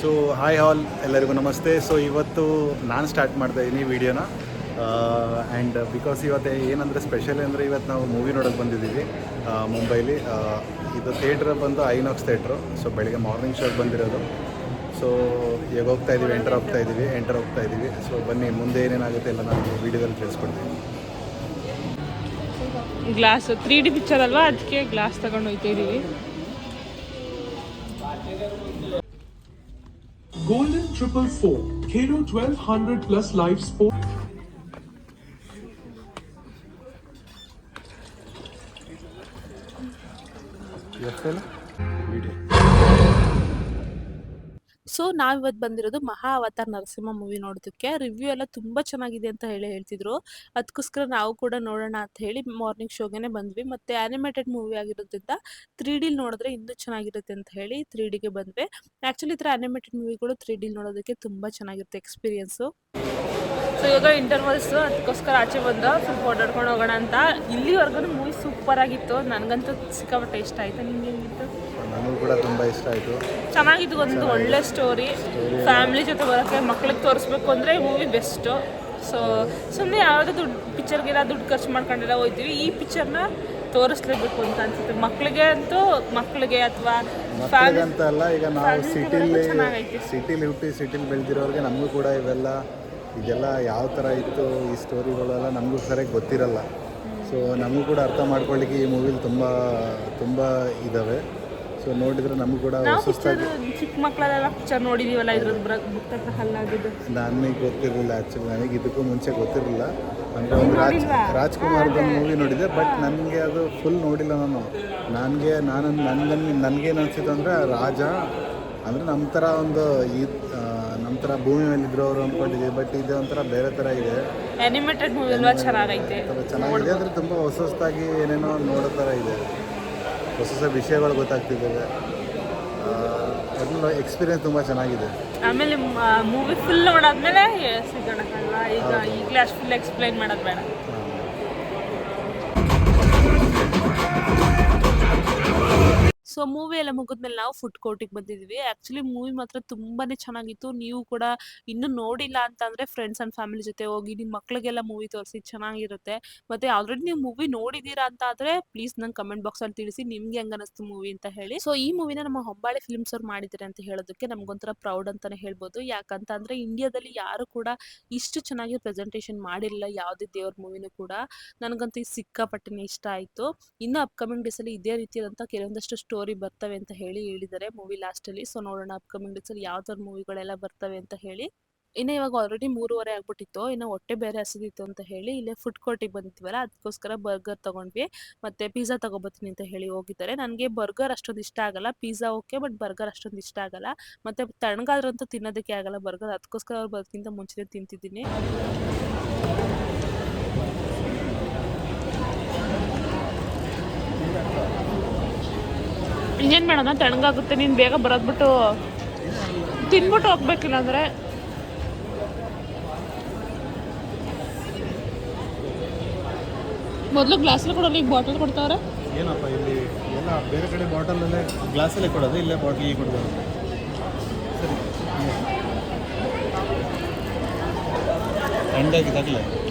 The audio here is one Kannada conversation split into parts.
ಸೊ ಹಾಯ್ ಹಾಲ್ ಎಲ್ಲರಿಗೂ ನಮಸ್ತೆ. ಸೊ ಇವತ್ತು ನಾನು ಸ್ಟಾರ್ಟ್ ಮಾಡ್ತಾ ಇದ್ದೀನಿ ವಿಡಿಯೋನ ಆ್ಯಂಡ್ ಬಿಕಾಸ್ ಇವತ್ತು ಏನಂದರೆ ಸ್ಪೆಷಲ್ ಅಂದರೆ ಇವತ್ತು ನಾವು ಮೂವಿ ನೋಡೋಕೆ ಬಂದಿದ್ದೀವಿ ಮುಂಬೈಲಿ ಇದು ಥಿಯೇಟ್ರ್ ಬಂದು ಐನಾಕ್ಸ್ ಥಿಯೇಟ್ರು ಸೊ ಬೆಳಗ್ಗೆ ಮಾರ್ನಿಂಗ್ ಶೋಗೆ ಬಂದಿರೋದು. ಸೊ ಈಗ ಹೋಗ್ತಾ ಇದ್ದೀವಿ ಎಂಟರ್ ಹೋಗ್ತಾ ಇದ್ದೀವಿ ಎಂಟರ್ ಹೋಗ್ತಾ ಇದ್ದೀವಿ ಸೊ ಬನ್ನಿ, ಮುಂದೆ ಏನೇನಾಗುತ್ತೆ ಎಲ್ಲ ನಾನು ವಿಡಿಯೋದಲ್ಲಿ ತಿಳಿಸ್ಕೊಡ್ತೀನಿ. ಗ್ಲಾಸ್ ತ್ರೀ ಡಿ ಪಿಕ್ಚರ್ ಅಲ್ವಾ? ಅದಕ್ಕೆ ಗ್ಲಾಸ್ ತಗೊಂಡು ಹೋಗ್ತಾ ಇದೀವಿ. Golden Triple Four, Kano 1200 plus live sport. So ನಾವಿವತ್ತು ಬಂದಿರೋದು ಮಹಾ ಅವತಾರ್ ನರಸಿಂಹ ಮೂವಿ ನೋಡೋದಕ್ಕೆ. ರಿವ್ಯೂ ಎಲ್ಲ ತುಂಬ ಚೆನ್ನಾಗಿದೆ ಅಂತ ಹೇಳಿ ಹೇಳ್ತಿದ್ರು. ಅದಕ್ಕೋಸ್ಕರ ನಾವು ಕೂಡ ನೋಡೋಣ ಅಂತ ಹೇಳಿ ಮಾರ್ನಿಂಗ್ ಶೋಗೆನೆ ಬಂದ್ವಿ. ಮತ್ತೆ ಆನಿಮೇಟೆಡ್ ಮೂವಿ ಆಗಿರೋದ್ರಿಂದ ತ್ರೀ ಡಿಲ್ ನೋಡಿದ್ರೆ ಇನ್ನೂ ಚೆನ್ನಾಗಿರುತ್ತೆ ಅಂತ ಹೇಳಿ ತ್ರೀ ಡಿಗೆ ಬಂದ್ವಿ. ಆ್ಯಕ್ಚುಲಿ ಈ ಥರ ಆನಿಮೇಟೆಡ್ ಮೂವಿಗಳು ತ್ರೀ ಡಿಲ್ ನೋಡೋದಕ್ಕೆ ತುಂಬಾ ಚೆನ್ನಾಗಿರುತ್ತೆ ಎಕ್ಸ್ಪೀರಿಯನ್ಸು ಸೊ ಇವಾಗ ಇಂಟರ್ವಲ್ಸ್ ಅದಕ್ಕೋಸ್ಕರ ಆಚೆ ಬಂದ ಸ್ವಲ್ಪ ಓಡಾಡ್ಕೊಂಡು ಹೋಗೋಣ ಅಂತ. ಇಲ್ಲಿವರೆಗೂ ಮೂವಿ ಸೂಪರ್ ಆಗಿತ್ತು. ನನಗಂತೂ ಸಿಕ್ಕಾಪಟ್ಟೆ ಇಷ್ಟ ಆಯ್ತು. ನಿಮಗೆ ಹೆಂಗಿತ್ತು? ನನಗೂ ಕೂಡ ತುಂಬ ಇಷ್ಟ ಆಯಿತು. ಚೆನ್ನಾಗಿದ್ದು ಒಂದು ಒಳ್ಳೆ ಸ್ಟೋರಿ ಫ್ಯಾಮಿಲಿ ಜೊತೆ ಬರೋಕ್ಕೆ ಮಕ್ಳಿಗೆ ತೋರಿಸ್ಬೇಕು ಅಂದರೆ ಮೂವಿ ಬೆಸ್ಟು ಸೊ ಸುಮ್ಮನೆ ಯಾವುದೋ ದುಡ್ಡು ಪಿಕ್ಚರ್ಗೆಲ್ಲ ದುಡ್ಡು ಖರ್ಚು ಮಾಡ್ಕೊಂಡೆಲ್ಲ ಹೋಗ್ತೀವಿ ಈ ಪಿಕ್ಚರ್ನ ತೋರಿಸ್ಲೇಬೇಕು ಅಂತ ಅನ್ಸುತ್ತೆ. ಮಕ್ಳಿಗೆ ಅಂತೂ ಮಕ್ಳಿಗೆ ಅಥವಾ ಅಂತ ಅಲ್ಲ ಈಗ ನಾವು ಸಿಟಿಲಿ. ಸಿಟಿಲಿ ಹುಟ್ಟಿ ಸಿಟಿಲಿ ಬೆಳೆದಿರೋರಿಗೆ ನಮಗೂ ಕೂಡ ಇವೆಲ್ಲ ಇದೆಲ್ಲ ಯಾವ ಥರ ಇತ್ತು ಈ ಸ್ಟೋರಿಗಳೆಲ್ಲ ನಮಗೂ ಸರಿಯಾಗಿ ಗೊತ್ತಿರಲ್ಲ. ಸೊ ನಮಗೂ ಕೂಡ ಅರ್ಥ ಮಾಡ್ಕೊಳ್ಳಿಕ್ಕೆ ಈ ಮೂವಿಲಿ ತುಂಬ ತುಂಬ ಇದ್ದಾವೆ ಸೊ ನೋಡಿದರೆ ನಮಗೂ ಕೂಡ ಸುಸ್ತಾಗಿ ಚಿಕ್ಕ ಮಕ್ಕಳೆಲ್ಲ ಪಿಕ್ಚರ್ ನೋಡಿದೀವಲ್ಲ ಇದ್ರದ್ದು ಬರ ಬುಕ್ ತಕ್ಕ ಹಲ್ಲಾಗಿದ್ದು ನನಗೆ ಗೊತ್ತಿರಲಿಲ್ಲ ಆ್ಯಕ್ಚುಲಿ ನನಗೆ ಇದಕ್ಕೂ ಮುಂಚೆ ಗೊತ್ತಿರಲಿಲ್ಲ. ಅಂದರೆ ಒಂದು ರಾಜ್ ರಾಜ್ಕುಮಾರ್ದ ಮೂವಿ ನೋಡಿದೆ ಬಟ್ ನನಗೆ ಅದು ಫುಲ್ ನೋಡಿಲ್ಲ ನಾನು. ನನಗೆ ನಾನು ನನಗೆ ನನಗೇನು ಅನಿಸಿತು ಅಂದರೆ ರಾಜ ಅಂದರೆ ನಮ್ಮ ಥರ ಒಂದು ಈ ನಮ್ಮ ಭೂಮಿ ಮೇಲೆ ಇದ್ರು ಅವರು ಅಂದ್ಕೊಂಡಿದ್ದೀವಿ ಬಟ್ ಇದು ಒಂಥರ ಬೇರೆ ಥರ ಇದೆ. ಅನಿಮೇಟೆಡ್ ಮೂವಿ ಅಲ್ವಾ? ಚೆನ್ನಾಗೈತೆ. ಒಂಥರ ಚೆನ್ನಾಗಿದೆ. ಆದರೆ ತುಂಬ ಹೊಸ ಹೊಸದಾಗಿ ಏನೇನೋ ನೋಡೋ ಥರ ಇದೆ. ಹೊಸ ಹೊಸ ವಿಷಯಗಳು ಗೊತ್ತಾಗ್ತಿದ್ದಾವೆ. ಅದನ್ನ ಎಕ್ಸ್ಪೀರಿಯನ್ಸ್ ತುಂಬ ಚೆನ್ನಾಗಿದೆ. ಆಮೇಲೆ ಮೂವಿ ಫುಲ್ ನೋಡಾದ್ಮೇಲೆ ಸಿಗೋಣ ಈಗ ಈಗಲೇ ಅಷ್ಟು ಫುಲ್ ಎಕ್ಸ್ಪ್ಲೈನ್ ಮಾಡೋದು ಬೇಡ. ಸೊ, ಮೂವಿ ಎಲ್ಲ ಮುಗಿದ್ಮೇಲೆ ನಾವು ಫುಡ್ ಕೋರ್ಟಿಗೆ ಬಂದಿದ್ವಿ. ಆ್ಯಕ್ಚುಲಿ ಮೂವಿ ಮಾತ್ರ ತುಂಬಾನೇ ಚೆನ್ನಾಗಿತ್ತು. ನೀವು ಕೂಡ ಇನ್ನೂ ನೋಡಿಲ್ಲ ಅಂತಂದ್ರೆ ಫ್ರೆಂಡ್ಸ್ ಆ್ಯಂಡ್ ಫ್ಯಾಮಿಲಿ ಜೊತೆ ಹೋಗಿ ನಿಮ್ಮ ಮಕ್ಳಿಗೆಲ್ಲ ಮೂವಿ ತೋರಿಸಿ ಚೆನ್ನಾಗಿರುತ್ತೆ. ಮತ್ತೆ ಆಲ್ರೆಡಿ ನೀವು ಮೂವಿ ನೋಡಿದೀರಾ ಅಂತ ಆದ್ರೆ ಪ್ಲೀಸ್ ನಂಗೆ ಕಮೆಂಟ್ ಬಾಕ್ಸ್ ಅಲ್ಲಿ ತಿಳಿಸಿ ನಿಮ್ಗೆ ಹೆಂಗ ಅನಿಸ್ತು ಮೂವಿ ಅಂತ ಹೇಳಿ. ಸೊ, ಈ ಮೂವಿನ ನಮ್ಮ ಹೊಂಬಾಳೆ ಫಿಲ್ಮ್ಸ್ ಅವ್ರು ಮಾಡಿದ್ದಾರೆ ಅಂತ ಹೇಳೋದಕ್ಕೆ ನಮ್ಗೊಂಥರ ಪ್ರೌಡ್ ಅಂತಾನೆ ಹೇಳ್ಬೋದು. ಯಾಕಂತ ಅಂದ್ರೆ ಇಂಡಿಯಾದಲ್ಲಿ ಯಾರು ಕೂಡ ಇಷ್ಟು ಚೆನ್ನಾಗಿ ಪ್ರೆಸೆಂಟೇಷನ್ ಮಾಡಿರಲಿಲ್ಲ ಯಾವುದೇ ದೇವ್ರ ಮೂವಿನೂ ಕೂಡ. ನನಗಂತೂ ಸಿಕ್ಕಾಪಟ್ಟೆನೇ ಇಷ್ಟ ಆಯಿತು. ಇನ್ನು ಅಪ್ಕಮಿಂಗ್ ಡೇಸಲ್ಲಿ ಇದೇ ರೀತಿಯಾದಂಥ ಕೆಲವೊಂದಷ್ಟು ಸ್ಟೋರಿ ಬರ್ತವೆ ಅಂತ ಹೇಳಿ ಹೇಳಿದ್ದಾರೆ ಮೂವಿ ಲಾಸ್ಟಲ್ಲಿ ಸೊ ನೋಡೋಣ ಅಪ್ಕಮಿಂಗ್ ಡೇಸಲ್ಲಿ ಯಾವ ಥರ ಮೂವಿಗಳೆಲ್ಲ ಬರ್ತವೆ ಅಂತ ಹೇಳಿ. ಇನ್ನು ಇವಾಗ ಆಲ್ರೆಡಿ ಮೂರುವರೆ ಆಗ್ಬಿಟ್ಟಿತ್ತು. ಇನ್ನು ಹೊಟ್ಟೆ ಬೇರೆ ಹಸಿದಿತ್ತು ಅಂತ ಹೇಳಿ ಇಲ್ಲೇ ಫುಡ್ ಕೋರ್ಟಿಗೆ ಬಂದಿದ್ವಲ್ಲ, ಅದಕ್ಕೋಸ್ಕರ ಬರ್ಗರ್ ತಗೊಂಡ್ವಿ. ಮತ್ತೆ ಪಿಜ್ಜಾ ತಗೋಬತ್ತೀನಿ ಅಂತ ಹೇಳಿ ಹೋಗಿದ್ದಾರೆ. ನನಗೆ ಬರ್ಗರ್ ಅಷ್ಟೊಂದು ಇಷ್ಟ ಆಗಲ್ಲ. ಪಿಜ್ಜಾ ಓಕೆ ಬಟ್ ಬರ್ಗರ್ ಅಷ್ಟೊಂದು ಇಷ್ಟ ಆಗಲ್ಲ. ಮತ್ತೆ ತಣ್ಣಗಾದ್ರಂತೂ ತಿನ್ನೋದಕ್ಕೆ ಆಗಲ್ಲ ಬರ್ಗರ್ ಅದಕ್ಕೋಸ್ಕರ ಅವ್ರು ಬರೋದಕ್ಕಿಂತ ಮುಂಚೆನೇ ತಿಂತಿದ್ದೀನಿ. ಇನ್ನೇನು ಮಾಡೋಣ? ತಣ್ಣಗಾಗುತ್ತೆ ನೀನು ಬೇಗ ಬರೋದ್ಬಿಟ್ಟು ತಿನ್ಬಿಟ್ಟು ಹೋಗ್ಬೇಕಿಲ್ಲ ಅಂದರೆ ಮೊದಲು ಗ್ಲಾಸಲ್ಲಿ ಕೊಡೋಲ್ಲ ಈಗ ಬಾಟಲ್ ಕೊಡ್ತಾವ್ರೆ? ಏನಪ್ಪ ಇಲ್ಲಿ ಎಲ್ಲ ಬೇರೆ ಕಡೆ ಬಾಟಲಲ್ಲೇ ಗ್ಲಾಸಲ್ಲೇ ಕೊಡೋದು ಇಲ್ಲೇ ಬಾಟಲಿಗೆ ಕೊಡೋದು? ಸರಿ.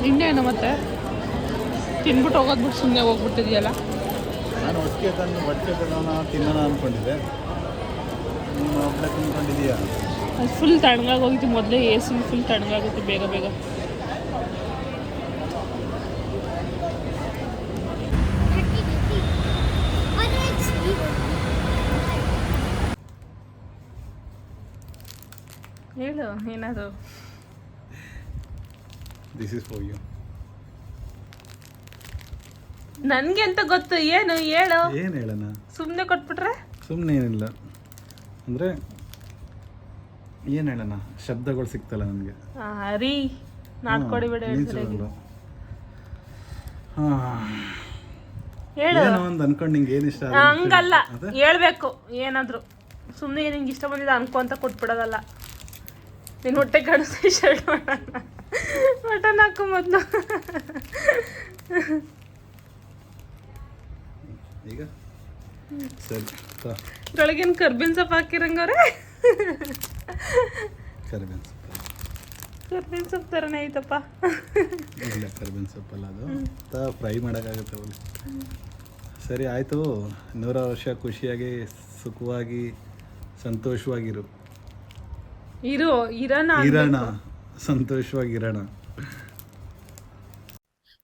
ಇನ್ನೇನು ಮತ್ತೆ? ತಿನ್ಬಿಟ್ಟು ಹೋಗೋದ್ಬಿಟ್ಟು ಸುಮ್ಮನೆ ಹೋಗ್ಬಿಟ್ಟಿದೆಯಲ್ಲ? ಒಟ್ಟಿಗೆ ತಂದು ಬಟ್ಟೆ ತಗೋಣ ತಿನ್ನೋಣ ಅಂದ್ಕೊಂಡಿದ್ದೆ ನೀನು ಒಬ್ಬಳೆ ತಿನ್ಕೊಂಡಿದೀಯಾ ಅದು ಫುಲ್ ತಣ್ಣಗಾಗಿ ಹೋಗಿತ್ತು ಮೊದಲೇ ಎ ಸಿ ಫುಲ್ ತಣ್ಣಗಾಗುತ್ತೆ ಬೇಗ ಬೇಗ. ಹೇಳು ಏನಾದ್ರು. ದಿಸ್ ಇಸ್ ಫಾರ್ ಯು ನನಗೆ ಅಂತ ಗೊತ್ತು? ಏನು? ಹೇಳು. ಏನು ಹೇಳೋಣ? ಸುಮ್ಮನೆ ಕೊಟ್ಬಿಟ್ರೆ? ಸುಮ್ಮನೆ ಏನಿಲ್ಲ. ಅಂದರೆ ಏನು ಹೇಳೋಣ? ಶಬ್ದಗಳು ಸಿಗ್ತಲ್ಲ ನನಗೆ. ರೀ. ನಾಟ್ಕೊಡಿ ಬಿಡ ಹೇಳು. ಏನೋ ಒಂದು ಅನ್ಕೊಂಡು ನಿಂಗೆ ಏನು ಇಷ್ಟ? ಹಂಗಲ್ಲ? ಹೇಳ್ಬೇಕು. ಏನಾದ್ರು. ಸುಮ್ಮನೆ ನಿಂಗೆ ಇಷ್ಟ ಬಂದಿದೆ ಅನ್ಕೊ ಅಂತ ಕೊಟ್ಬಿಡೋದಲ್ಲ. ನಿನ್ನ ಹೊಟ್ಟೆ ಕಡಿಸಿ ಶರ್ಟ್ ಮಾಡೋಣ ಬಟನ್ ಹಾಕು ಮೊದಲು. ಈಗ. ಬೆಳಗಿನ ಕರ್ಬೇವಿನ ಸೊಪ್ಪು ಹಾಕಿರಂಗವ್ರೆ ಕರ್ಬೇವಿನ ಸೊಪ್ಪು. ಕರ್ಬೇವಿನ ಸೊಪ್ಪು ಥರನೇ ಐತಪ್ಪ. ಇಲ್ಲ ಕರ್ಬೇವಿನ ಸೊಪ್ಪಲ್ಲ ಅದು. ತ ಫ್ರೈ ಮಾಡೋಕ್ಕಾಗುತ್ತೆ ಅವಳು ಸರಿ ಆಯಿತು. ನೂರ ವರ್ಷ ಖುಷಿಯಾಗಿ ಸುಖವಾಗಿ ಸಂತೋಷವಾಗಿರು. ಇರೋ ಇರೋಣ ಇರೋಣ ಸಂತೋಷವಾಗಿರೋಣ.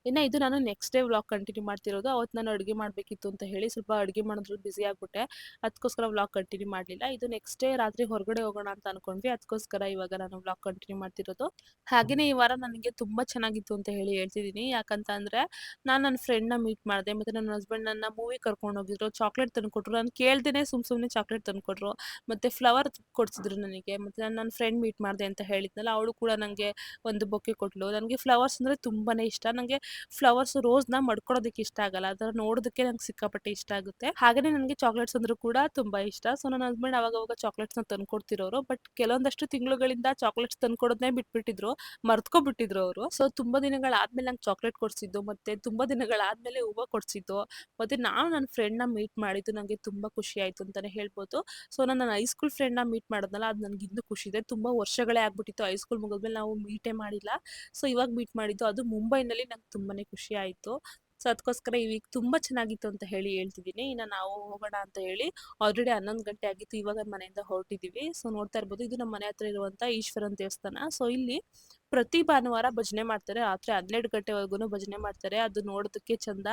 ಇನ್ನು ಇದು ನಾನು ನೆಕ್ಸ್ಟ್ ಡೇ ವ್ಲಾಗ್ ಕಂಟಿನ್ಯೂ ಮಾಡ್ತಿರೋದು. ಅವತ್ತು ನಾನು ಅಡುಗೆ ಮಾಡಬೇಕಿತ್ತು ಅಂತ ಹೇಳಿ ಸ್ವಲ್ಪ ಅಡುಗೆ ಮಾಡೋದ್ರಲ್ಲಿ ಬ್ಯುಸಿ ಆಗಿಬಿಟ್ಟೆ. ಅದಕ್ಕೋಸ್ಕರ ವ್ಲಾಗ್ ಕಂಟಿನ್ಯೂ ಮಾಡಲಿಲ್ಲ. ಇದು ನೆಕ್ಸ್ಟ್ ಡೇ ರಾತ್ರಿ ಹೊರಗಡೆ ಹೋಗೋಣ ಅಂತ ಅನ್ಕೊಂಡ್ವಿ. ಅದಕ್ಕೋಸ್ಕರ ಇವಾಗ ನಾನು ವ್ಲಾಗ್ ಕಂಟಿನ್ಯೂ ಮಾಡ್ತಿರೋದು. ಹಾಗೆಯೇ ಈ ವಾರ ನನಗೆ ತುಂಬ ಚೆನ್ನಾಗಿತ್ತು ಅಂತ ಹೇಳಿ ಹೇಳ್ತಿದ್ದೀನಿ. ಯಾಕಂತ ಅಂದರೆ ನಾನು ನನ್ನ ಫ್ರೆಂಡ್ನ ಮೀಟ್ ಮಾಡಿದೆ, ಮತ್ತು ನನ್ನ ಹಸ್ಬೆಂಡ್ ನನ್ನ ಮೂವಿ ಕರ್ಕೊಂಡು ಹೋಗಿದ್ರು. ಚಾಕ್ಲೇಟ್ ತಂದುಕೊಟ್ರು ನಾನು ಕೇಳ್ದೇ ಸುಮ್ಮ ಸುಮ್ಮನೆ ಚಾಕ್ಲೇಟ್ ತಂದುಕೊಟ್ರು ಮತ್ತು ಫ್ಲವರ್ ಕೊಡ್ಸಿದ್ರು ನನಗೆ. ಮತ್ತು ನಾನು ನನ್ನ ಫ್ರೆಂಡ್ ಮೀಟ್ ಮಾಡಿದೆ ಅಂತ ಹೇಳಿದ್ನಲ್ಲ, ಅವಳು ಕೂಡ ನನಗೆ ಒಂದು ಬೊಕ್ಕೆ ಕೊಟ್ಟಳು ನನಗೆ ಫ್ಲವರ್ಸ್ ಅಂದರೆ ತುಂಬಾ ಇಷ್ಟ. ನನಗೆ ಫ್ಲವರ್ಸ್ ರೋಸ್ನ ಮಡ್ಕೊಳೋದಕ್ಕೆ ಇಷ್ಟ ಆಗಲ್ಲ. ಅದರ ನೋಡೋದಕ್ಕೆ ನಂಗೆ ಸಿಕ್ಕಾಪಟ್ಟೆ ಇಷ್ಟ ಆಗುತ್ತೆ. ಹಾಗೇನೆ ನನಗೆ ಚಾಕ್ಲೇಟ್ಸ್ ಅಂದ್ರೂ ಕೂಡ ತುಂಬಾ ಇಷ್ಟ. ಸೊ ನನ್ನ ಹಸ್ಬೆಂಡ್ ಅವಾಗ ಅವಾಗ ನ ತಂದ್ಕೊಡ್ತಿರೋರು. ಬಟ್ ಕೆಲವೊಂದಷ್ಟು ತಿಂಗಳುಗಳಿಂದ ಚಾಕ್ಲೇಟ್ಸ್ ತಂದ್ಕೊಡೋದನ್ನೇ ಬಿಟ್ಬಿಟ್ಟಿದ್ರು. ಮರ್ತ್ಕೊಬಿಟ್ಟಿದ್ರು ಅವರು. ಸೊ, ತುಂಬಾ ದಿನಗಳಾದ್ಮೇಲೆ ನಂಗೆ ಚಾಕ್ಲೇಟ್ ಕೊಡ್ಸಿದ್ದು, ಮತ್ತೆ ತುಂಬಾ ದಿನಗಳಾದ್ಮೇಲೆ ಹೂವು ಕೊಡ್ಸಿದ್ದು, ಮತ್ತೆ ನಾನು ನನ್ನ ನ ಮೀಟ್ ಮಾಡಿದ್ದು ನನಗೆ ತುಂಬಾ ಖುಷಿ ಆಯ್ತು ಅಂತಾನೆ ಹೇಳ್ಬೋದು. ಸೊ, ನಾನು ನನ್ನ ಹೈಸ್ಕೂಲ್ನ ಮೀಟ್ ಮಾಡಿದ್ನಲ್ಲ, ಅದು ನನಗೆ ಇನ್ನೂ ಖುಷಿ ಇದೆ. ತುಂಬಾ ವರ್ಷಗಳೇ ಆಗ್ಬಿಟ್ಟಿತ್ತು. ಹೈಸ್ಕೂಲ್ ಮುಗಿದ್ಮೇಲೆ ನಾವು ಮೀಟೇ ಮಾಡಿಲ್ಲ. ಸೊ, ಇವಾಗ ಮೀಟ್ ಮಾಡಿದ್ದು, ಅದು ಮುಂಬೈನಲ್ಲಿ ನಂಗೆ ತುಂಬಾ ಖುಷಿ ಆಯಿತು. ಸೊ ಅದಕ್ಕೋಸ್ಕರ ಈ ವೀಕ್ ತುಂಬ ಚೆನ್ನಾಗಿತ್ತು ಅಂತ ಹೇಳಿ ಹೇಳ್ತಿದ್ದೀನಿ. ಇನ್ನು ನಾವು ಹೋಗೋಣ ಅಂತ ಹೇಳಿ ಆಲ್ರೆಡಿ ಹನ್ನೊಂದು ಗಂಟೆ ಆಗಿತ್ತು. ಇವಾಗ ಮನೆಯಿಂದ ಹೊರಟಿದ್ದೀವಿ ಸೊ, ನೋಡ್ತಾ ಇರ್ಬೋದು. ಇದು ನಮ್ಮ ಮನೆ ಹತ್ರ ಇರುವಂಥ ಈಶ್ವರನ ದೇವಸ್ಥಾನ. ಸೊ, ಇಲ್ಲಿ ಪ್ರತಿ ಭಾನುವಾರ ಭಜನೆ ಮಾಡ್ತಾರೆ. ರಾತ್ರಿ ಹನ್ನೆರಡು ಗಂಟೆವರೆಗೂ ಭಜನೆ ಮಾಡ್ತಾರೆ. ಅದು ನೋಡೋದಕ್ಕೆ ಚಂದ.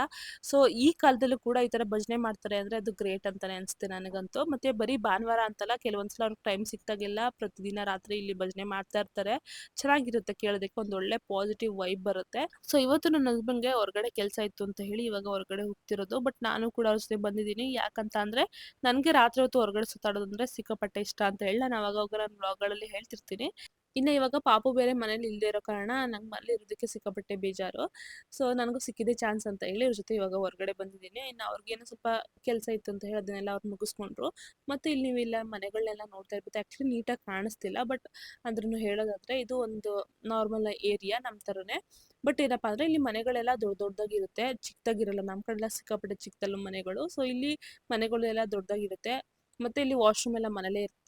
ಸೊ ಈ ಕಾಲದಲ್ಲೂ ಕೂಡ ಈ ತರ ಭಜನೆ ಮಾಡ್ತಾರೆ ಅಂದ್ರೆ ಅದು ಗ್ರೇಟ್ ಅಂತಾನೆ ಅನಿಸುತ್ತೆ ನನಗಂತೂ. ಮತ್ತೆ ಬರೀ ಭಾನುವಾರ ಅಂತಲ್ಲ, ಕೆಲವೊಂದ್ಸಲ ಅವ್ರಿಗೆ ಟೈಮ್ ಸಿಕ್ತಾಗೆಲ್ಲ ಪ್ರತಿದಿನ ರಾತ್ರಿ ಇಲ್ಲಿ ಭಜನೆ ಮಾಡ್ತಾ ಇರ್ತಾರೆ. ಚೆನ್ನಾಗಿರುತ್ತೆ ಕೇಳೋದಕ್ಕೆ. ಒಂದು ಒಳ್ಳೆ ಪಾಸಿಟಿವ್ ವೈಬ್ ಬರುತ್ತೆ. ಸೊ ಇವತ್ತು ನನ್ನ ಹಸ್ಬೆಂಡ್ಗೆ ಹೊರಗಡೆ ಕೆಲಸ ಇತ್ತು ಅಂತ ಹೇಳಿ ಇವಾಗ ಹೊರಗಡೆ ಹೋಗ್ತಿರೋದು. ಬಟ್ ನಾನು ಕೂಡ ಅವ್ರ ಜೊತೆ ಬಂದಿದ್ದೀನಿ. ಯಾಕಂತ ಅಂದ್ರೆ ನನಗೆ ರಾತ್ರಿ ಹೊತ್ತು ಹೊರಗಡೆ ಸುತ್ತಾಡೋದಂದ್ರೆ ಸಿಕ್ಕಾಪಟ್ಟೆ ಇಷ್ಟ ಅಂತ ಹೇಳಿ ನಾನು ಅವಾಗ ನನ್ನ ಬ್ಲಾಗ್ಗಳಲ್ಲಿ ಹೇಳ್ತಿರ್ತೀನಿ. ಇನ್ನು ಇವಾಗ ಪಾಪು ಬೇರೆ ಮನೇಲಿ ಇಲ್ಲದೆ ಇರೋ ಕಾರಣ ನಂಗೆ ಮನೇಲಿ ಇರೋದಕ್ಕೆ ಸಿಕ್ಕಾಪಟ್ಟೆ ಬೇಜಾರು. ಸೊ, ನನಗೂ ಸಿಕ್ಕಿದೆ ಚಾನ್ಸ್ ಅಂತ ಹೇಳಿ ಇವ್ರ ಜೊತೆ ಇವಾಗ ಹೊರಗಡೆ ಬಂದಿದ್ದೀನಿ. ಇನ್ನು ಅವ್ರಿಗೇನೋ ಸ್ವಲ್ಪ ಕೆಲಸ ಇತ್ತು ಅಂತ ಹೇಳಿ ಅದನ್ನೆಲ್ಲ ಅವ್ರು ಮುಗಿಸ್ಕೊಂಡ್ರು. ಮತ್ತು ಇಲ್ಲಿ ನೀವು ಮನೆಗಳನ್ನೆಲ್ಲ ನೋಡ್ತಾ ಇರ್ಬೋದು ಆ್ಯಕ್ಚುಲಿ ನೀಟಾಗಿ ಕಾಣಿಸ್ತಿಲ್ಲ, ಬಟ್ ಅಂದ್ರೂ ಹೇಳೋದಾದ್ರೆ ಇದು ಒಂದು ನಾರ್ಮಲ್ ಏರಿಯಾ ನಮ್ಮ ಥರನೇ ಬಟ್ ಏನಪ್ಪ ಅಂದರೆ ಇಲ್ಲಿ ಮನೆಗಳೆಲ್ಲ ದೊಡ್ಡ ದೊಡ್ಡದಾಗಿರುತ್ತೆ. ಚಿಕ್ಕದಾಗಿರಲ್ಲ ನಮ್ಮ ಕಡೆ ಎಲ್ಲ ಸಿಕ್ಕಾಪಟ್ಟೆ ಚಿಕ್ಕದಲ್ಲೂ ಮನೆಗಳು. ಸೊ, ಇಲ್ಲಿ ಮನೆಗಳು ಎಲ್ಲ ದೊಡ್ಡದಾಗಿರುತ್ತೆ. ಮತ್ತು ಇಲ್ಲಿ ವಾಶ್ರೂಮ್ ಎಲ್ಲ ಮನೇಲೇ ಇರ್ತದೆ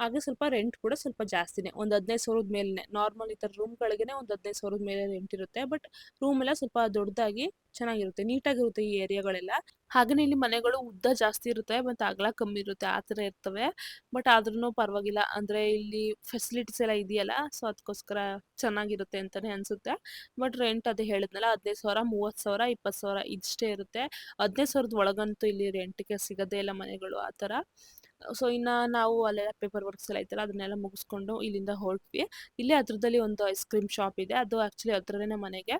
ಹಾಗೆ ಸ್ವಲ್ಪ ರೆಂಟ್ ಕೂಡ ಸ್ವಲ್ಪ ಜಾಸ್ತಿನೇ. ಒಂದು ಹದಿನೈದು ಸಾವಿರದ ಮೇಲೇ ನಾರ್ಮಲ್ ಈ ಥರ ರೂಮ್ಗಳಿಗೆ ಒಂದು ಹದಿನೈದು ಸಾವಿರದ ಮೇಲೆ ರೆಂಟ್ ಇರುತ್ತೆ. ಬಟ್ ರೂಮ್ ಎಲ್ಲ ಸ್ವಲ್ಪ ದೊಡ್ಡದಾಗಿ ಚೆನ್ನಾಗಿರುತ್ತೆ, ನೀಟಾಗಿರುತ್ತೆ ಈ ಏರಿಯಾಗಳೆಲ್ಲ ಹಾಗೆಯೇ ಇಲ್ಲಿ ಮನೆಗಳು ಉದ್ದ ಜಾಸ್ತಿ ಇರುತ್ತೆ ಮತ್ತು ಅಗಲ ಕಮ್ಮಿ ಇರುತ್ತೆ, ಆ ಥರ ಇರ್ತವೆ. ಬಟ್ ಆದ್ರೂ ಪರವಾಗಿಲ್ಲ. ಅಂದ್ರೆ ಇಲ್ಲಿ ಫೆಸಿಲಿಟೀಸ್ ಎಲ್ಲ ಇದೆಯಲ್ಲ ಸೊ ಅದಕ್ಕೋಸ್ಕರ ಚೆನ್ನಾಗಿರುತ್ತೆ ಅಂತಾನೆ ಅನ್ಸುತ್ತೆ. ಬಟ್ ರೆಂಟ್ ಅದೇ ಹೇಳಿದ್ನಲ್ಲ, ಹದಿನೈದು ಸಾವಿರ, ಮೂವತ್ತು ಸಾವಿರ, ಇಪ್ಪತ್ತು ಸಾವಿರ ಇಷ್ಟೇ ಇರುತ್ತೆ. ಹದಿನೈದು ಸಾವಿರದ ಒಳಗಂತೂ ಇಲ್ಲಿ ರೆಂಟ್ಗೆ ಸಿಗೋದೇ ಇಲ್ಲ ಮನೆಗಳು, ಆ ಥರ ಸೊ ಇನ್ನು ನಾವು ಅಲ್ಲೆಲ್ಲ ಪೇಪರ್ ವರ್ಕ್ಸ್ ಎಲ್ಲ ಐತಲ್ಲ, ಅದನ್ನೆಲ್ಲ ಮುಗಿಸ್ಕೊಂಡು ಇಲ್ಲಿಂದ ಹೊರಟ್ವಿ ಇಲ್ಲೇ ಹತ್ರದಲ್ಲಿ ಒಂದು ಐಸ್ ಕ್ರೀಮ್ ಶಾಪ್ ಇದೆ. ಅದು ಆಕ್ಚುಲಿ ಹತ್ರನೇ ಮನೆಗೆ.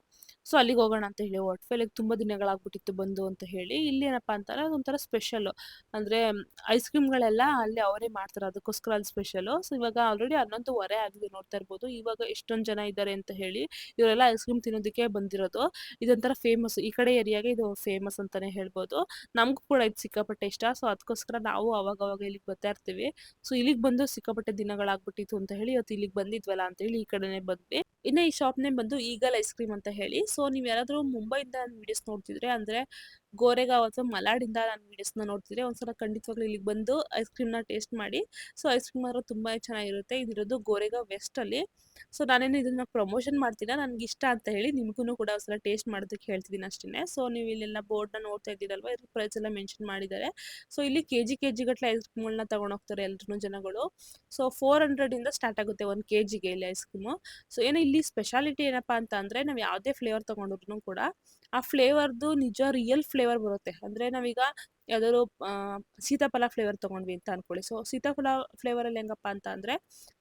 ಸೊ ಅಲ್ಲಿಗೆ ಹೋಗೋಣ ಅಂತ ಹೇಳಿ ಒಟ್ಫೆಲಿಗೆ ತುಂಬ ದಿನಗಳಾಗ್ಬಿಟ್ಟಿತ್ತು ಬಂದು ಅಂತ ಹೇಳಿ, ಇಲ್ಲಿ ಏನಪ್ಪ ಅಂತಾರೆ, ಅದೊಂಥರ ಸ್ಪೆಷಲ್. ಅಂದರೆ ಐಸ್ ಕ್ರೀಮ್ಗಳೆಲ್ಲ ಅಲ್ಲಿ ಅವರೇ ಮಾಡ್ತಾರೆ, ಅದಕ್ಕೋಸ್ಕರ ಅಲ್ಲಿ ಸ್ಪೆಷಲು. ಸೊ ಇವಾಗ ಆಲ್ರೆಡಿ ಹನ್ನೊಂದುವರೆ ಆಗಿದೆ ನೋಡ್ತಾ ಇರ್ಬೋದು. ಇವಾಗ ಎಷ್ಟೊಂದು ಜನ ಇದ್ದಾರೆ ಅಂತ ಹೇಳಿ, ಇವರೆಲ್ಲ ಐಸ್ ಕ್ರೀಮ್ ತಿನ್ನೋದಕ್ಕೆ ಬಂದಿರೋದು. ಇದೊಂಥರ ಫೇಮಸ್, ಈ ಕಡೆ ಏರಿಯಾಗೆ ಇದು ಫೇಮಸ್ ಅಂತಲೇ ಹೇಳ್ಬೋದು. ನಮಗೂ ಕೂಡ ಇದು ಸಿಕ್ಕಾಪಟ್ಟೆ ಇಷ್ಟ. ಸೊ ಅದಕ್ಕೋಸ್ಕರ ನಾವು ಅವಾಗ ಅವಾಗ ಇಲ್ಲಿಗೆ ಬರ್ತಾ ಇರ್ತೀವಿ. ಸೊ ಇಲ್ಲಿಗೆ ಬಂದು ಸಿಕ್ಕಾಪಟ್ಟೆ ದಿನಗಳಾಗ್ಬಿಟ್ಟಿತ್ತು ಅಂತ ಹೇಳಿ ಇವತ್ತು ಇಲ್ಲಿಗೆ ಬಂದಿದ್ವಲ್ಲ ಅಂತ ಹೇಳಿ ಈ ಕಡೆನೇ ಬಂದ್ವಿ. ಇನ್ನು ಈ ಶಾಪ್ನೇ ಬಂದು ಈಗಲ್ ಐಸ್ ಕ್ರೀಮ್ ಅಂತ ಹೇಳಿ ಸೊ ನೀವು ಯಾರಾದರೂ ಮುಂಬೈಯಿಂದ ವಿಡಿಯೋಸ್ ನೋಡ್ತಿದ್ರೆ ಅಂದರೆ ಗೋರೆಗಾವ್ ಅಥವಾ ಮಲಾಡಿಂದ ನಾನು ವೀಡಿಯೋಸ್ನ ನೋಡ್ತಿದ್ರೆ ಒಂದ್ಸಲ ಖಂಡಿತವಾಗ್ಲೂ ಇಲ್ಲಿಗೆ ಬಂದು ಐಸ್ ಕ್ರೀಮ್ನ ಟೇಸ್ಟ್ ಮಾಡಿ. ಸೊ ಐಸ್ ಕ್ರೀಮ್ ಮಾತ್ರ ತುಂಬಾ ಚೆನ್ನಾಗಿರುತ್ತೆ. ಇದಿರೋದು ಗೋರೆಗಾವ್ ವೆಸ್ಟಲ್ಲಿ ಸೊ ನಾನೇನು ಇದನ್ನ ಪ್ರಮೋಷನ್ ಮಾಡ್ತೀನಿ? ನನಗೆ ಇಷ್ಟ ಅಂತ ಹೇಳಿ ನಿಮಗೂ ಕೂಡ ಒಂದ್ಸಲ ಟೇಸ್ಟ್ ಮಾಡೋದಕ್ಕೆ ಹೇಳ್ತಿದ್ದೀನಿ ಅಷ್ಟೇ ಸೊ ನೀವು ಇಲ್ಲೆಲ್ಲ ಬೋರ್ಡ್ನ ನೋಡ್ತಾ ಇದ್ದೀರಲ್ವ? ಇದ್ರ ಪ್ರೈಸ್ ಎಲ್ಲ ಮೆನ್ಷನ್ ಮಾಡಿದ್ದಾರೆ. ಸೊ ಇಲ್ಲಿ K G K ice ice ಕ್ರೀಮ್ಗಳನ್ನ ತಗೊಂಡು ಹೋಗ್ತಾರೆ ಎಲ್ಲರೂ ಜನಗಳು. ಸೊ ಫೋರ್ ಹಂಡ್ರೆಡಿಂದ ಸ್ಟಾರ್ಟ್ ಆಗುತ್ತೆ ಒಂದ್ ಕೆ ಜಿಗೆ ಇಲ್ಲಿ ಐಸ್ ಕ್ರೀಮ್ ಸೊ ಏನೋ ಇಲ್ಲಿ ಸ್ಪೆಷಾಲಿಟಿ ಏನಪ್ಪ ಅಂತ ಅಂದ್ರೆ ನಾವು ಯಾವುದೇ ಫ್ಲೇವರ್ ತೊಗೊಂಡ್ರು ಕೂಡ ಆ ಫ್ಲೇವರ್ದು ನಿಜ ರಿಯಲ್ ಫ್ಲೇವರ್ ಬರುತ್ತೆ. ಅಂದರೆ ನಾವೀಗ ಯಾವ್ದಾದ್ರು ಸೀತಾಫಲ ಫ್ಲೇವರ್ ತೊಗೊಂಡ್ವಿ ಅಂತ ಅನ್ಕೊಳ್ಳಿ. ಸೊ ಸೀತಾಫಲ ಫ್ಲೇವರಲ್ಲಿ ಹೆಂಗಪ್ಪ ಅಂತ ಅಂದರೆ,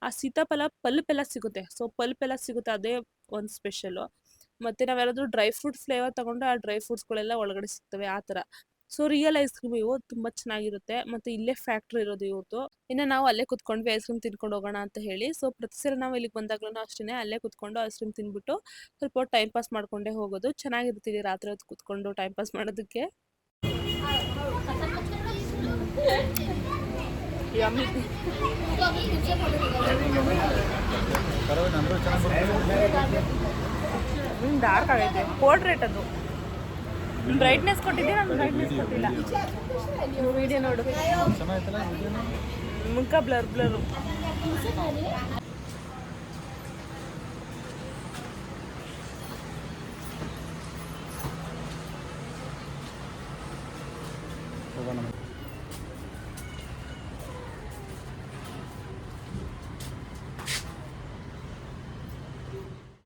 ಆ ಸೀತಾಫಲ ಪಲ್ಪ್ ಎಲ್ಲ ಸಿಗುತ್ತೆ. ಸೊ ಪಲ್ಪ್ ಎಲ್ಲ ಸಿಗುತ್ತೆ ಅದೇ ಒಂದು ಸ್ಪೆಷಲು ಮತ್ತು ನಾವು ಯಾರಾದರೂ ಡ್ರೈ ಫ್ರೂಟ್ ಫ್ಲೇವರ್ ತೊಗೊಂಡ್ರೆ ಆ ಡ್ರೈ ಫ್ರೂಟ್ಸ್ಗಳೆಲ್ಲ ಒಳಗಡೆ ಸಿಗ್ತವೆ, ಆ ಥರ. ಸೊ ರಿಯಲ್ ಐಸ್ ಕ್ರೀಮ್ ಇವು ತುಂಬ ಚೆನ್ನಾಗಿರುತ್ತೆ. ಮತ್ತೆ ಇಲ್ಲೇ ಫ್ಯಾಕ್ಟ್ರಿ ಇರೋದು ಇವ್ರದ್ದು ಇನ್ನು ನಾವು ಅಲ್ಲೇ ಕುತ್ಕೊಂಡ್ವಿ ಐಸ್ ಕ್ರೀಮ್ ತಿನ್ಕೊಂಡು ಹೋಗೋಣ ಅಂತ ಹೇಳಿ. ಸೊ ಪ್ರತಿ ಸಲ ನಾವು ಇಲ್ಲಿಗೆ ಬಂದಾಗ್ಲೂ ಅಷ್ಟೇ ಅಲ್ಲೇ ಕುತ್ಕೊಂಡು ಐಸ್ ಕ್ರೀಮ್ ತಿನ್ಬಿಟ್ಟು ಸ್ವಲ್ಪ ಟೈಮ್ ಪಾಸ್ ಮಾಡ್ಕೊಂಡೇ ಹೋಗೋದು. ಚೆನ್ನಾಗಿರುತ್ತೆ ಇಲ್ಲಿ ರಾತ್ರಿ ಹೊತ್ತು ಕುತ್ಕೊಂಡು ಟೈಮ್ ಪಾಸ್ ಮಾಡೋದಕ್ಕೆ. ಡಾರ್ಕ್ ಆಗೈತೆ. ಪೋರ್ಟ್ರೇಟ್ ಅದು. ಬ್ರೈಟ್ನೆಸ್ ಕೊಟ್ಟಿದ್ದೆ ನಾನು ಬ್ರೈಟ್ನೆಸ್ ಕೊಟ್ಟಿಲ್ಲ. ವಿಡಿಯೋ ನೋಡು. ಮುಖ ಬ್ಲರ್ ಬ್ಲರ್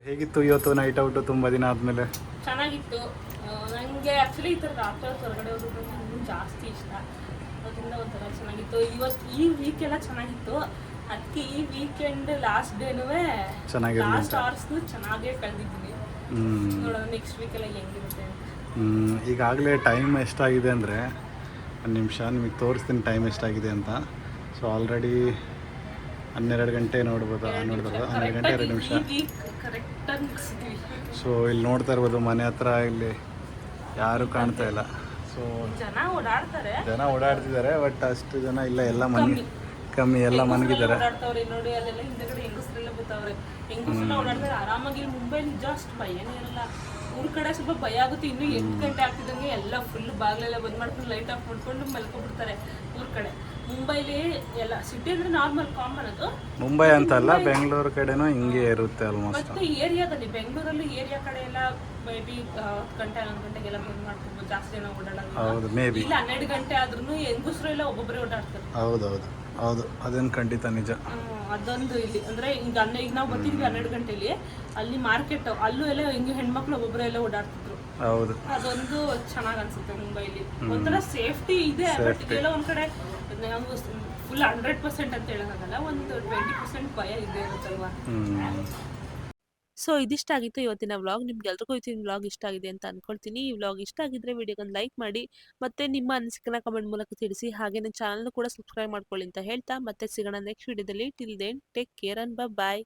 ಹೇಗಿತ್ತು ಇವತ್ತು ನೈಟ್ ಔಟು ತುಂಬ ದಿನ ಆದಮೇಲೆ? ಚೆನ್ನಾಗಿತ್ತು. ನನಗೆ ಆ್ಯಕ್ಚುಲಿ ಈ ಥರದ ಆಟ ಹೊರಗಡೆ ಹೋಗೋದು ಇನ್ನೂ ಜಾಸ್ತಿ ಇಷ್ಟ. ಅದರಿಂದ ಒಂಥರ ಚೆನ್ನಾಗಿತ್ತು. ಇವತ್ತು ಈ ವೀಕ್ ಎಲ್ಲ ಚೆನ್ನಾಗಿತ್ತು. ಅದಕ್ಕೆ ಈ ವೀಕೆಂಡ್ ಲಾಸ್ಟ್ ಡೇನೂ ಲಾಸ್ಟ್. ಅವರ್ಸ್ನು ಚೆನ್ನಾಗೇ ಕಳೆದಿದ್ದೀನಿ. ನೋಡೋಣ ನೆಕ್ಸ್ಟ್ ವೀಕೆಲ್ಲ ಹೆಂಗಿರುತ್ತೆ ಈಗಾಗಲೇ ಟೈಮ್ ಎಷ್ಟಾಗಿದೆ ಅಂದರೆ ಒಂದು ನಿಮಿಷ ನಿಮಗೆ ತೋರಿಸ್ತೀನಿ ಟೈಮ್ ಎಷ್ಟಾಗಿದೆ ಅಂತ. ಸೊ ಆಲ್ರೆಡಿ ಹನ್ನೆರಡು ಗಂಟೆ ನೋಡ್ಬೋದು ನೋಡ್ಬೋದು ಹನ್ನೆರಡು ಗಂಟೆ ಎರಡು ನಿಮಿಷ. ಸೊ ಇಲ್ಲಿ ನೋಡ್ತಾ ಇರ್ಬೋದು ಮನೆ ಹತ್ರ ಇಲ್ಲಿ ಯಾರೂ ಕಾಣ್ತಾ ಇಲ್ಲ. ಸೊ ಜನ ಓಡಾಡ್ತಾರೆ. ಜನ ಓಡಾಡ್ತಿದ್ದಾರೆ ಬಟ್ ಅಷ್ಟು ಜನ ಇಲ್ಲ ಎಲ್ಲ ಮನೆ ಕಮ್ಮಿ. ಎಲ್ಲ ಮನಗಿದ್ದಾರೆ ನೋಡಿ ಅಲ್ಲೆಲ್ಲ ಹಿಂದೆಗಡೆ ಹೆಂಗಸ್ರೆಲ್ಲ ಬರ್ತಾವ್ರೆ ಹೆಂಗಸ್ರೆಲ್ಲ ಓಡಾಡ್ತಾರೆ ಆರಾಮಾಗಿ ಮುಂಬೈ ಜಸ್ಟ್ ಭಯನೇ ಇರಲ್ಲ. ಊರ್ ಕಡೆ ಸ್ವಲ್ಪ ಭಯ ಆಗುತ್ತೆ ಇನ್ನು ಎಂಟು ಗಂಟೆ ಆಗ್ತಿದಂಗೆ ಎಲ್ಲ ಫುಲ್ ಬಾಗ್ಲೆಲ್ಲ ಬಂದ್ ಮಾಡ್ಕೊಂಡು ಲೈಟ್ ಆಫ್ ಮಾಡ್ಕೊಂಡು ಮಲ್ಕೊಬಿಡ್ತಾರೆ ಊರ್ ಕಡೆ. ಮುಂಬೈಲಿ ಎಲ್ಲ ಸಿಟಿ ಅಂದ್ರೆ ನಾರ್ಮಲ್ ಕಾಮನ್ ಅದು. ಮುಂಬೈ ಅಂತ ಅಲ್ಲ ಬೆಂಗಳೂರು ಕಡೆನೂ ಹಿಂಗೆ ಇರುತ್ತೆ ಆಲ್ಮೋಸ್ಟ್ ಮತ್ತೆ ಏರಿಯಾದಲ್ಲಿ ಬೆಂಗಳೂರಲ್ಲಿ ಏರಿಯಾ ಕಡೆ ಎಲ್ಲ ಮೇ ಬಿ ಹತ್ತು ಗಂಟೆ ಹನ್ನೊಂದು ಗಂಟೆಗೆಲ್ಲ ಬಂದ್ ಮಾಡ್ಕೊಂಡು ಜಾಸ್ತಿ ಜನ ಓಡಾಡೋದು ಹೌದು ಮೇ ಬಿ ಇಲ್ಲ ಹನ್ನೆರಡು ಗಂಟೆ ಆದ್ರೂ ಹೆಂಗಸ್ರು ಎಲ್ಲ ಒಬ್ಬೊಬ್ಬರೇ ಓಡಾಡ್ತಾರೆ. ಹೌದು ಹೌದು ಅದೇನು ಖಂಡಿತ ನಿಜ. ಹ್ಮ್, ಅದೊಂದು ಇಲ್ಲಿ ಅಂದ್ರೆ ಈಗ ಹನ್ನೆ ಈಗ ನಾವು ಬರ್ತಿದ್ವಿ ಹನ್ನೆರಡು ಗಂಟೆಲಿ ಅಲ್ಲಿ ಮಾರ್ಕೆಟ್ ಅಲ್ಲೂ ಎಲ್ಲ ಹೆಂಗೆ ಹೆಣ್ಮಕ್ಳು ಒಬ್ಬೊಬ್ಬರೇ ಎಲ್ಲ ಓಡಾಡ್ತಿದ್ರು ಹೌದು. ಅದೊಂದು ಚೆನ್ನಾಗಿ ಅನ್ಸುತ್ತೆ ಮುಂಬೈಲಿ. ಒಂಥರ ಸೇಫ್ಟಿ ಇದೆ ಬಟ್ ಎಲ್ಲ ಒಂದ್ ಕಡೆ ನಾವು ಫುಲ್ ಹಂಡ್ರೆಡ್ ಪರ್ಸೆಂಟ್ ಅಂತ ಹೇಳೋಕ್ಕಾಗಲ್ಲ ಒಂದು ಟ್ವೆಂಟಿ ಪರ್ಸೆಂಟ್ ಭಯ ಇದೆ ಇರುತ್ತಲ್ವಾ ಸೊ ಇದಿಷ್ಟ ಆಗಿತ್ತು ಇವತ್ತಿನ ವ್ಲಾಗ್ ನಿಮ್ಗೆ ಎಲ್ರಿಗೂ ಇವತ್ತಿನ ವ್ಲಾಗ್ ಇಷ್ಟ ಆಗಿದೆ ಅಂತ ಅನ್ಕೊಳ್ತೀನಿ. ಈ ವ್ಲಾಗ್ ಇಷ್ಟ ಆಗಿದ್ರೆ ವಿಡಿಯೋಗೊಂದು ಲೈಕ್ ಮಾಡಿ ಮತ್ತೆ ನಿಮ್ಮ ಅನಿಸಿಕೆನ ಕಮೆಂಟ್ ಮೂಲಕ ತಿಳಿಸಿ ಹಾಗೆ ನನ್ನ ಚಾನಲ್ ಕೂಡ ಸಬ್ಸ್ಕ್ರೈಬ್ ಮಾಡ್ಕೊಳ್ಳಿ ಅಂತ ಹೇಳ್ತಾ ಮತ್ತೆ ಸಿಗೋಣ ನೆಕ್ಸ್ಟ್ ವಿಡಿಯೋದಲ್ಲಿ till then take care and bye